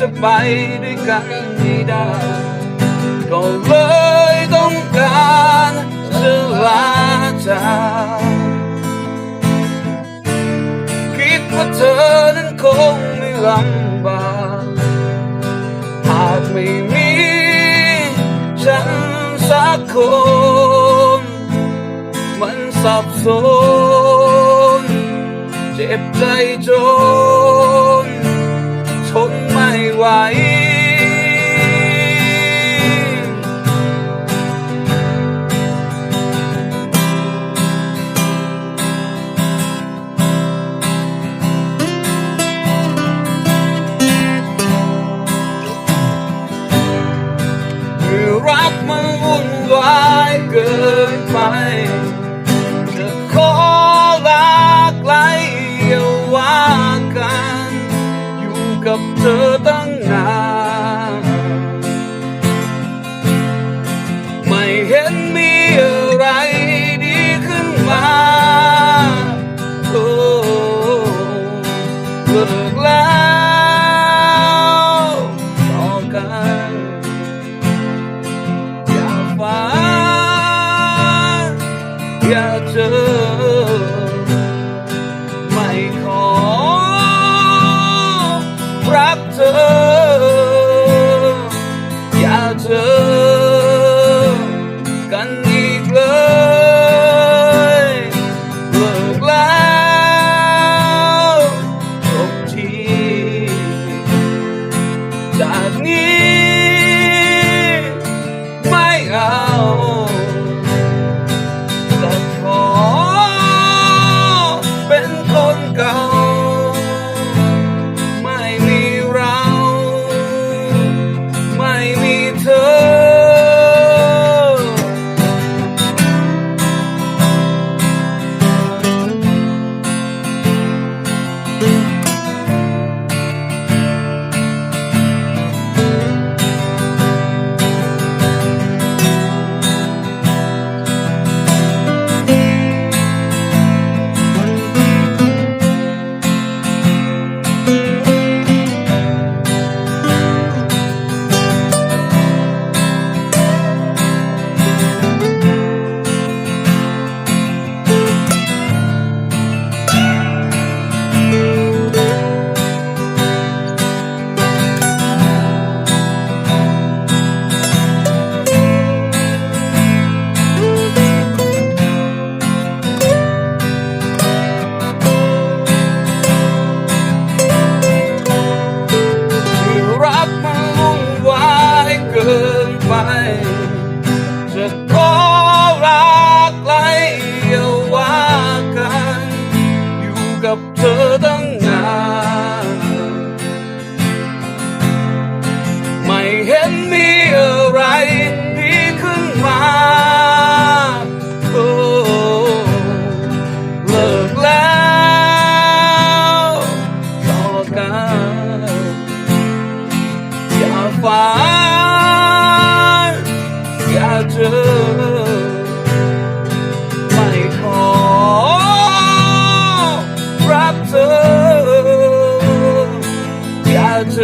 จะไปด้วยกันไม่ได้ก็เลยต้องการจะลาจากคิดว่าเธอนั้นคงไม่ลำบากหากไม่มีฉันสักคนมันสับสนเจ็บใจจน ไม่ไหวคือรักมันวุ่นวายเกินไปจะขอลาไกลอย่าว่ากัน อยู่กับเธอ อย่าฝันอย่าเจอ ไม่ขอรักเธอ อย่าเจอกัน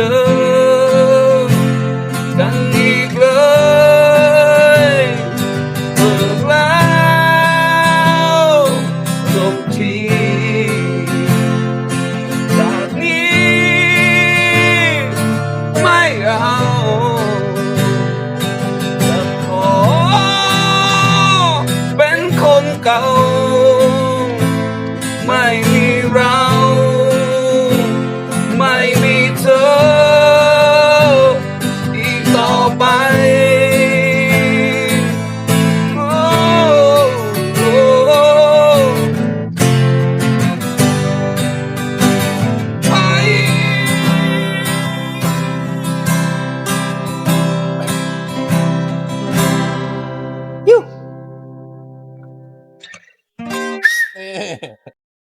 love.